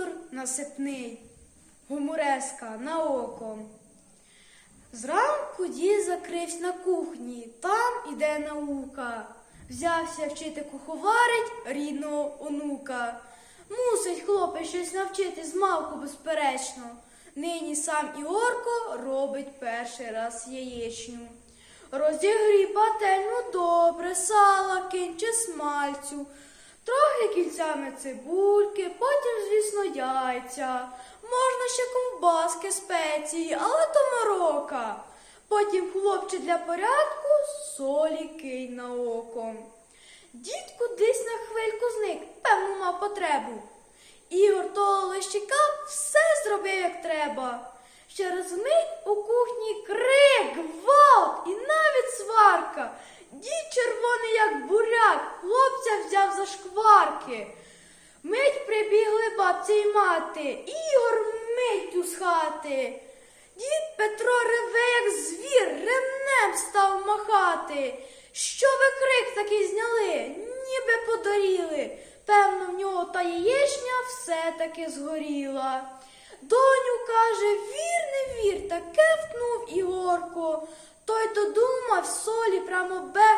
хутор насипний, гумореска на око. Зранку дід закрився на кухні, там іде наука. Взявся вчити куховарить рідного онука. Мусить хлопець щось навчити змалку безперечно. Нині сам Іорко робить перший раз яєчню. Розігрій пательну добре, сала, кинь чи смальцю, трохи кільцями цибульки, потім, звісно, яйця. Можна ще ковбаски, спеції, але то морока. Потім хлопче для порядку солі кинь на око. Дід кудись на хвильку зник, певно, мав потребу. Ігор того лищика все зробив, як треба. Через мить у кухні крик, гвалт і навіть сварка. Дід буряк, хлопця взяв за шкварки. Мить прибігли бабця й мати, Ігор миттю з хати. Дід Петро реве, як звір, ремнем став махати. Що ви крик такий зняли, ніби подоріли. Певно, в нього та яєчня все-таки згоріла. Доню каже, вір, не вір, таке втнув Ігорко. Той додумав солі, прямо око.